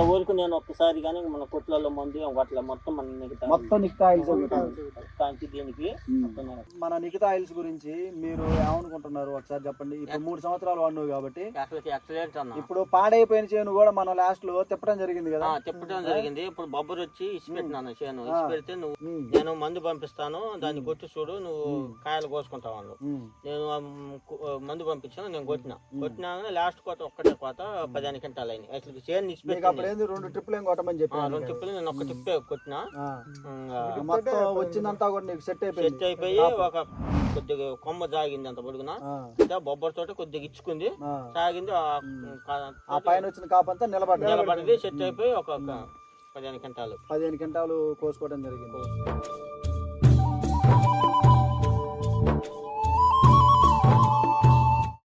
అంతవరకు నేను ఒక్కసారి కానీ మన కొట్లలో మందు కొట్టలే. మొత్తం మన మిగతా మొత్తం నిక్తా ఆయిల్స్ కాంచి దీనికి మన నిఖితా ఆయిల్స్ గురించి మీరు ఏమనుకుంటున్నారు? ఒకసారి చెప్పండి. ఇప్పుడు మూడు సంవత్సరాలు వాడినావు కాబట్టి అసలు ఎక్సలెంట్ అన్న. ఇప్పుడు పాడైపోయిన చేను కూడా మనం లాస్ట్లో తిప్పడం జరిగింది కదా? ఆ, తిప్పడం జరిగింది. ఇప్పుడు బొబ్బరు వచ్చి ఇసి పెట్టినాను చేను. ఇసి పెడితే నువ్వు నేను మందు పంపిస్తాను. దాన్ని కొట్టి చూడు నువ్వు కాయలు కోసుకుంటావు వాళ్ళు ఉమ్, నేను మందు పంపించాను నేను కొట్టిన. కొట్టినా లాస్ట్ కోత ఒక్కటే కోత పదిహేను క్వింటాలు అయినాయి. అసలు చేను ఇసి ఏంది రెండు ట్రిప్పులు ఏం కొట్టమని చెప్పాను రెండు టిప్పులు నేను ఒక్క టిప్పే కొట్టినా. మొత్తం వచ్చిందంతా కూడా నీకు సెట్ సెట్ అయిపోయింది అయిపోయి ఒక కొద్దిగా కొమ్మ జాగింది అంత పొడుగున. బొబ్బరి తోట కొద్దిగా ఇచ్చుకుంది. సాగింది ఆ పైన వచ్చిన కాపంతా నిలబడ్డా నిలబడింది సెట్ అయిపోయి ఒక ఒక పదిహేను క్వింటాలు. పదిహేను క్వింటాలు కోసుకోవడం జరిగింది.